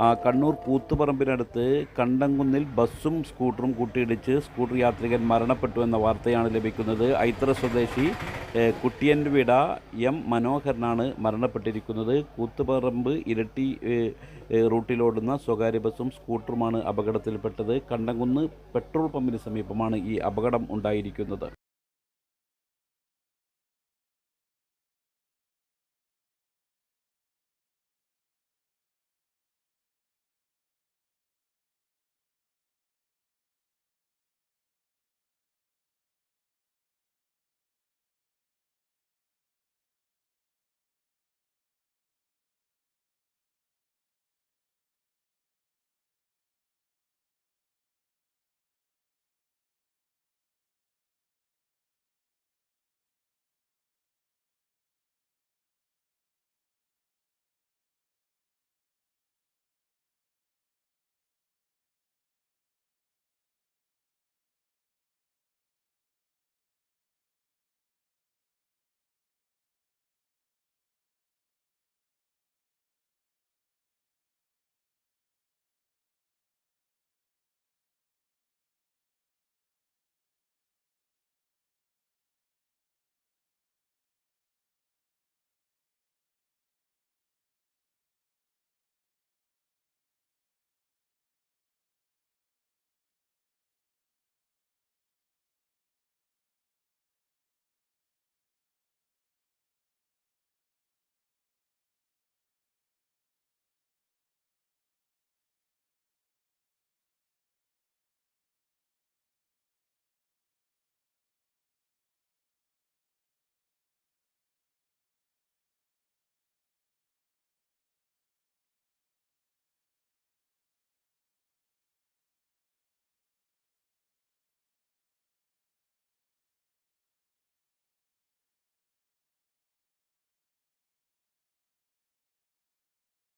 ആ, കണ്ണൂർ കൂത്തുപറമ്പിനടുത്ത് കണ്ടംകുന്നിൽ ബസ്സും സ്കൂട്ടറും കൂട്ടിയിടിച്ച് സ്കൂട്ടർ യാത്രികൻ മരണപ്പെട്ടു എന്ന വാർത്തയാണ് ലഭിക്കുന്നത്. ഐത്ര സ്വദേശി കുട്ടിയൻ വിട എം മനോഹരനാണ് മരണപ്പെട്ടിരിക്കുന്നത്. കൂത്തുപറമ്പ് ഇരട്ടി റൂട്ടിലോടുന്ന സ്വകാര്യ ബസ്സും സ്കൂട്ടറുമാണ് അപകടത്തിൽപ്പെട്ടത്. കണ്ടംകുന്ന് പെട്രോൾ പമ്പിന് സമീപമാണ് ഈ അപകടം ഉണ്ടായിരിക്കുന്നത്.